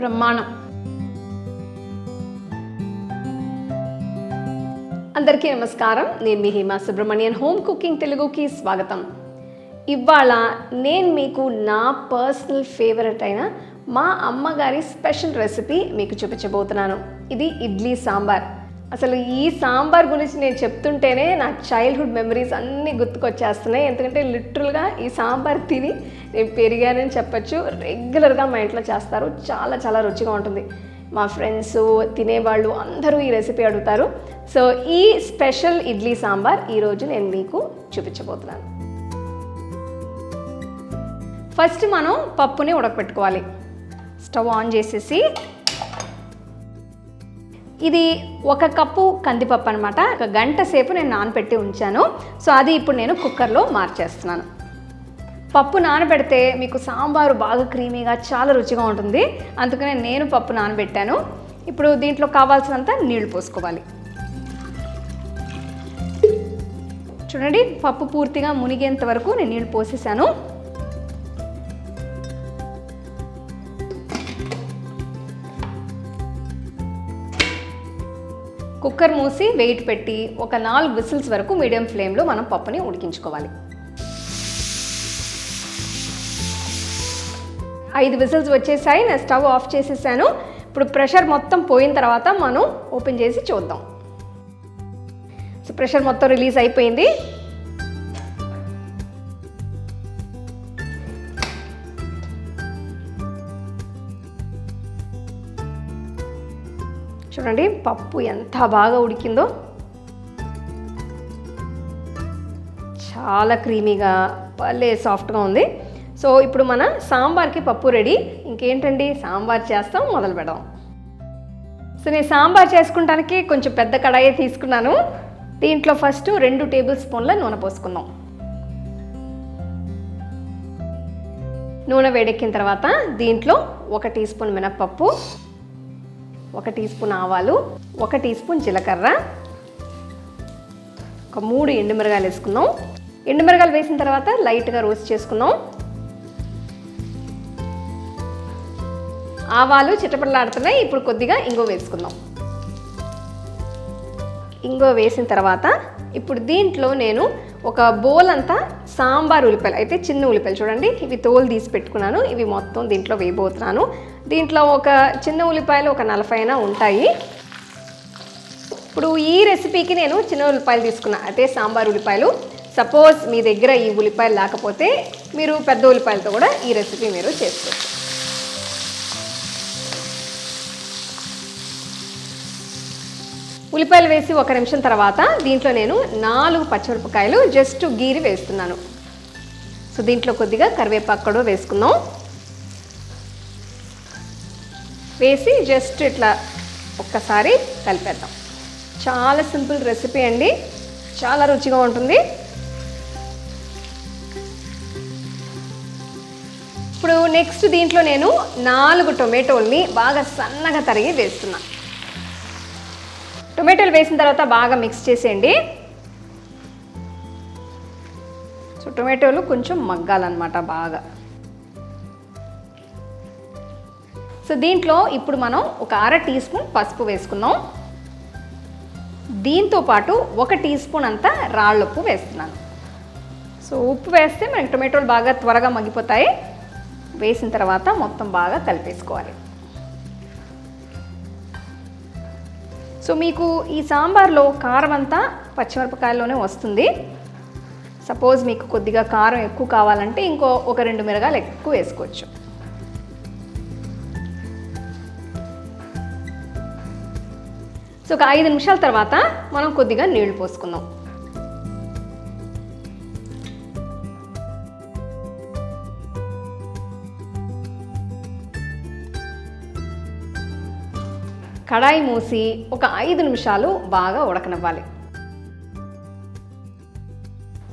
బ్రహ్మాండం అందరికీ నమస్కారం. నేను మీ హేమా సుబ్రహ్మణ్యన్ హోమ్ కుకింగ్ తెలుగుకి స్వాగతం. ఇవాళ నేను మీకు నా పర్సనల్ ఫేవరెట్ అయిన మా అమ్మగారి స్పెషల్ రెసిపీ మీకు చూపించబోతున్నాను. ఇది ఇడ్లీ సాంబార్. అసలు ఈ సాంబార్ గురించి నేను చెప్తుంటేనే నా చైల్డ్హుడ్ మెమరీస్ అన్నీ గుర్తుకొచ్చేస్తున్నాయి. ఎందుకంటే లిటరల్గా ఈ సాంబార్ తిని నేను పెరిగానని చెప్పచ్చు. రెగ్యులర్గా మా ఇంట్లో చేస్తారు. చాలా చాలా రుచిగా ఉంటుంది. మా ఫ్రెండ్స్ తినేవాళ్ళు అందరూ ఈ రెసిపీ అడుగుతారు. సో ఈ స్పెషల్ ఇడ్లీ సాంబార్ ఈరోజు నేను మీకు చూపించబోతున్నాను. ఫస్ట్ మనం పప్పుని ఉడకపెట్టుకోవాలి స్టవ్ ఆన్ చేసేసి ఇది ఒక కప్పు కందిపప్పు అనమాట ఒక గంట సేపు నేను నానబెట్టి ఉంచాను. సో అది ఇప్పుడు నేను కుక్కర్లో మార్చేస్తున్నాను. పప్పు నానబెడితే మీకు సాంబారు బాగా క్రీమీగా చాలా రుచిగా ఉంటుంది. అందుకనే నేను పప్పు నానబెట్టాను. ఇప్పుడు దీంట్లో కావాల్సినంత నీళ్ళు పోసుకోవాలి. చూడండి పప్పు పూర్తిగా మునిగేంత వరకు నేను నీళ్ళు పోసేసాను. కుక్కర్ మూసి వెయిట్ పెట్టి ఒక నాలుగు విసిల్స్ వరకు మీడియం ఫ్లేమ్లో మనం పప్పుని ఉడికించుకోవాలి. ఐదు విజిల్స్ వచ్చేసాయి నేను స్టవ్ ఆఫ్ చేసేసాను. ఇప్పుడు ప్రెషర్ మొత్తం పోయిన తర్వాత మనం ఓపెన్ చేసి చూద్దాం. సో ప్రెషర్ మొత్తం రిలీజ్ అయిపోయింది. చూడండి పప్పు ఎంత బాగా ఉడికిందో. చాలా క్రీమీగా భలే సాఫ్ట్గా ఉంది. సో ఇప్పుడు మన సాంబార్కి పప్పు రెడీ. ఇంకేంటండి? సాంబార్ చేస్తాం మొదలు పెడదాం. సో నేను సాంబార్ చేసుకుంటానికి కొంచెం పెద్ద కడాయి తీసుకున్నాను. దీంట్లో ఫస్ట్ రెండు టేబుల్ స్పూన్ల నూనె పోసుకుందాం. నూనె వేడెక్కిన తర్వాత దీంట్లో ఒక టీ స్పూన్ మినప్పప్పు ఒక టీ స్పూన్ ఆవాలు ఒక టీ స్పూన్ జీలకర్ర ఒక మూడు ఎండుమిరగాయలు వేసుకుందాం. ఎండుమిరగాయలు వేసిన తర్వాత లైట్గా రోస్ట్ చేసుకుందాం. ఆవాలు చిట్టపడలాడుతున్నాయి ఇప్పుడు కొద్దిగా ఇంగో వేసుకుందాం. ఇంగో వేసిన తర్వాత ఇప్పుడు దీంట్లో నేను ఒక బౌల్ అంతా సాంబార్ ఉల్లిపాయలు అయితే చిన్న ఉల్లిపాయలు చూడండి. ఇవి తోలు తీసి పెట్టుకున్నాను. ఇవి మొత్తం దీంట్లో వేయబోతున్నాను. దీంట్లో ఒక చిన్న ఉల్లిపాయలు ఒక నలభై అయినా ఉంటాయి. ఇప్పుడు ఈ రెసిపీకి నేను చిన్న ఉల్లిపాయలు తీసుకున్నా అయితే సాంబార్ ఉల్లిపాయలు. సపోజ్ మీ దగ్గర ఈ ఉల్లిపాయలు లేకపోతే మీరు పెద్ద ఉల్లిపాయలతో కూడా ఈ రెసిపీ మీరు చేసుకోవచ్చు. ఉల్లిపాయలు వేసి ఒక నిమిషం తర్వాత దీంట్లో నేను నాలుగు పచ్చిమిరపకాయలు జస్ట్ గీరి వేస్తున్నాను. సో దీంట్లో కొద్దిగా కరివేపాకు కూడా వేసుకుందాం. వేసి జస్ట్ ఇట్లా ఒక్కసారి కలిపేద్దాం. చాలా సింపుల్ రెసిపీ అండి. చాలా రుచిగా ఉంటుంది. ఇప్పుడు నెక్స్ట్ దీంట్లో నేను నాలుగు టొమాటోల్ని బాగా సన్నగా తరిగి వేస్తున్నాను టొమాటోలు వేసిన తర్వాత బాగా మిక్స్ చేసేయండి. సో టొమాటోలు కొంచెం మగ్గాలన్నమాట బాగా. సో దీంట్లో ఇప్పుడు మనం ఒక అర టీ స్పూన్ పసుపు వేసుకుందాం. దీంతో పాటు ఒక టీ స్పూన్ అంతా రాళ్ళుప్పు వేస్తున్నాను. సో ఉప్పు వేస్తే మనకి టొమాటోలు బాగా త్వరగా మగ్గిపోతాయి. వేసిన తర్వాత మొత్తం బాగా కలిపేసుకోవాలి. సో మీకు ఈ సాంబార్లో కారం అంతా పచ్చిమిరపకాయల్లోనే వస్తుంది. సపోజ్ మీకు కొద్దిగా కారం ఎక్కువ కావాలంటే ఇంకో ఒక రెండు మిరగాలు ఎక్కువ వేసుకోవచ్చు. సో ఒక ఐదు నిమిషాల తర్వాత మనం కొద్దిగా నీళ్ళు పోసుకుందాం. కడాయి మూసి ఒక ఐదు నిమిషాలు బాగా ఉడకనివ్వాలి.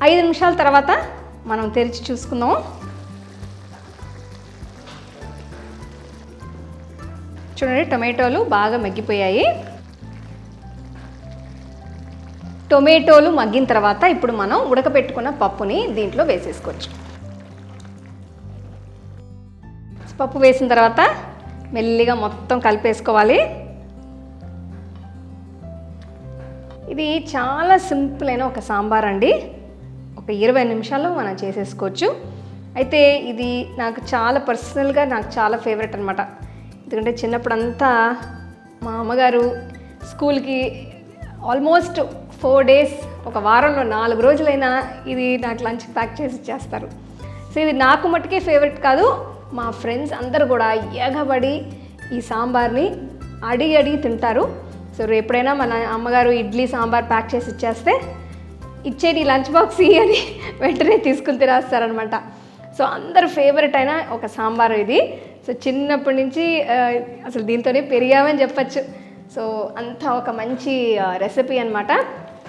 ఐదు నిమిషాల తర్వాత మనం తెరిచి చూసుకుందాం. చూడండి టొమాటోలు బాగా మగ్గిపోయాయి. టొమాటోలు మగ్గిన తర్వాత ఇప్పుడు మనం ఉడకబెట్టుకున్న పప్పుని దీంట్లో వేసేసుకోవచ్చు. పప్పు వేసిన తర్వాత మెల్లిగా మొత్తం కలిపేసుకోవాలి. ఇది చాలా సింపుల్ అయిన ఒక సాంబార్ అండి ఒక ఇరవై నిమిషాల్లో మనం చేసేసుకోవచ్చు. అయితే ఇది నాకు చాలా పర్సనల్గా నాకు చాలా ఫేవరెట్ అనమాట ఎందుకంటే చిన్నప్పుడంతా మా అమ్మగారు స్కూల్కి ఆల్మోస్ట్ ఫోర్ డేస్ ఒక వారంలో నాలుగు రోజులైనా ఇది నాకు లంచ్ ప్యాక్ చేసి ఇచ్చేస్తారు. సో ఇది నాకు మట్టుకే ఫేవరెట్ కాదు మా ఫ్రెండ్స్ అందరు కూడా ఎగబడి ఈ సాంబార్ని అడిగి అడిగి తింటారు. సో ఎప్పుడైనా మన అమ్మగారు ఇడ్లీ సాంబార్ ప్యాక్ చేసి ఇచ్చేస్తే ఇచ్చేది లంచ్ బాక్స్ అని వెంటనే తీసుకుని తినేస్తారనమాట సో అందరు ఫేవరెట్ అయిన ఒక సాంబార్ ఇది. సో చిన్నప్పటి నుంచి అసలు దీంతోనే పెరిగామని చెప్పచ్చు. సో అంత ఒక మంచి రెసిపీ అనమాట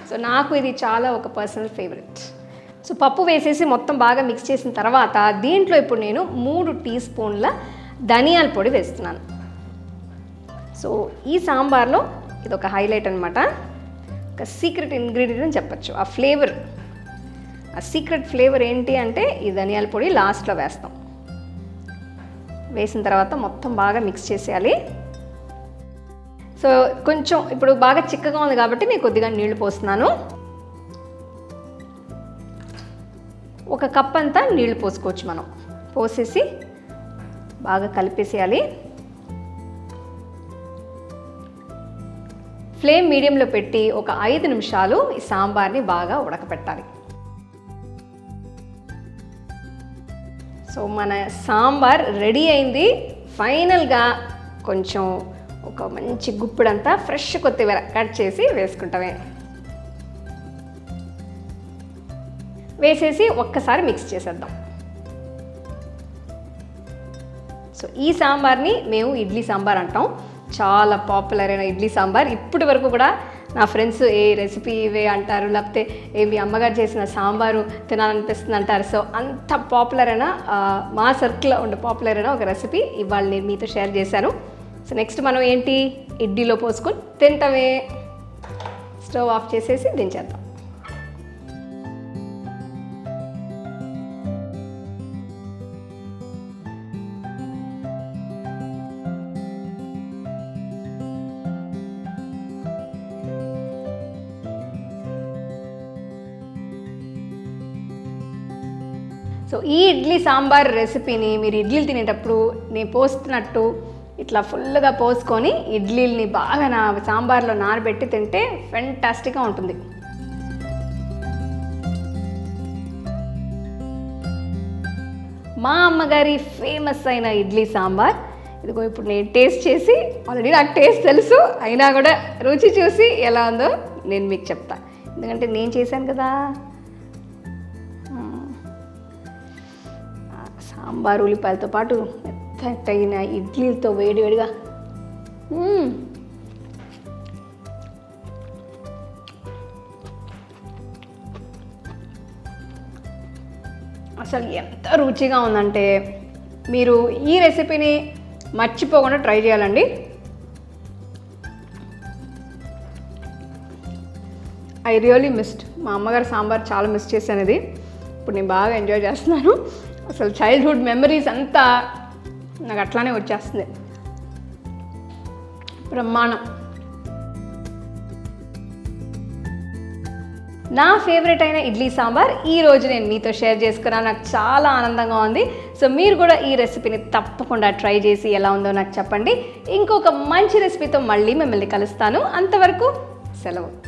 సో నాకు ఇది చాలా ఒక పర్సనల్ ఫేవరెట్ సో పప్పు వేసేసి మొత్తం బాగా మిక్స్ చేసిన తర్వాత దీంట్లో ఇప్పుడు నేను మూడు టీ స్పూన్ల ధనియాల పొడి వేస్తున్నాను. సో ఈ సాంబార్లో ఇది ఒక హైలైట్ అనమాట ఒక సీక్రెట్ ఇంగ్రీడియంట్ అని చెప్పచ్చు. ఆ ఫ్లేవర్ ఆ సీక్రెట్ ఫ్లేవర్ ఏంటి అంటే ఈ ధనియాల పొడి లాస్ట్లో వేస్తాం. వేసిన తర్వాత మొత్తం బాగా మిక్స్ చేసేయాలి. సో కొంచెం ఇప్పుడు బాగా చిక్కగా ఉంది కాబట్టి నేను కొద్దిగా నీళ్ళు పోస్తున్నాను. ఒక కప్ అంతా నీళ్ళు పోసుకోవచ్చు మనం. పోసేసి బాగా కలిపేసేయాలి. ఫ్లేమ్ మీడియంలో పెట్టి ఒక ఐదు నిమిషాలు ఈ సాంబార్ని బాగా ఉడకపెట్టాలి. సో మన సాంబార్ రెడీ అయింది. ఫైనల్గా కొంచెం ఒక మంచి గుప్పుడంతా ఫ్రెష్ కొత్తిమీర కట్ చేసి వేసుకుంటామే. వేసేసి ఒక్కసారి మిక్స్ చేసేద్దాం. సో ఈ సాంబార్ని మేము ఇడ్లీ సాంబార్ అంటాం. చాలా పాపులర్ అయిన ఇడ్లీ సాంబార్. ఇప్పటి వరకు కూడా నా ఫ్రెండ్స్ ఏ రెసిపీ ఇవే అంటారు లేకపోతే ఏ మీ అమ్మగారు చేసిన సాంబారు తినాలనిపిస్తుంది అంటారు సో అంత పాపులర్ అయిన మా సర్కిల్లో ఉండే పాపులర్ అయిన ఒక రెసిపీ ఇవాళ నేను మీతో షేర్ చేశాను. సో నెక్స్ట్ మనం ఏంటి? ఇడ్లీలో పోసుకొని తింటామే. స్టవ్ ఆఫ్ చేసేసి దించేద్దాం. సో ఈ ఇడ్లీ సాంబార్ రెసిపీని మీరు ఇడ్లీలు తినేటప్పుడు నేను పోస్తున్నట్టు ఇట్లా ఫుల్గా పోసుకొని ఇడ్లీల్ని బాగా నా సాంబార్లో నానబెట్టి తింటే ఫెంటాస్టిక్గా ఉంటుంది. మా అమ్మగారి ఫేమస్ అయిన ఇడ్లీ సాంబార్. ఇదిగో ఇప్పుడు నేను టేస్ట్ చేసి ఆల్రెడీ నాకు టేస్ట్ తెలుసు. అయినా కూడా రుచి చూసి ఎలా ఉందో నేను మీకు చెప్తాను ఎందుకంటే నేను చేశాను కదా. అంబారు ఉల్లిపాయలతో పాటు తగిన ఇడ్లీలతో వేడివేడిగా అసలు ఎంత రుచిగా ఉందంటే మీరు ఈ రెసిపీని మర్చిపోకుండా ట్రై చేయాలండి. I really missed. మా అమ్మగారు సాంబార్ చాలా మిస్ చేశాను ఇది. ఇప్పుడు నేను బాగా ఎంజాయ్ చేస్తున్నాను. అసలు చైల్డ్హుడ్ మెమరీస్ అంతా నాకు అట్లానే వచ్చేస్తుంది. బ్రహ్మాండం. నా ఫేవరెట్ అయిన ఇడ్లీ సాంబార్ ఈ రోజు నేను మీతో షేర్ చేసుకున్నాను. నాకు చాలా ఆనందంగా ఉంది. సో మీరు కూడా ఈ రెసిపీని తప్పకుండా ట్రై చేసి ఎలా ఉందో నాకు చెప్పండి. ఇంకొక మంచి రెసిపీతో మళ్ళీ మిమ్మల్ని కలుస్తాను. అంతవరకు సెలవు.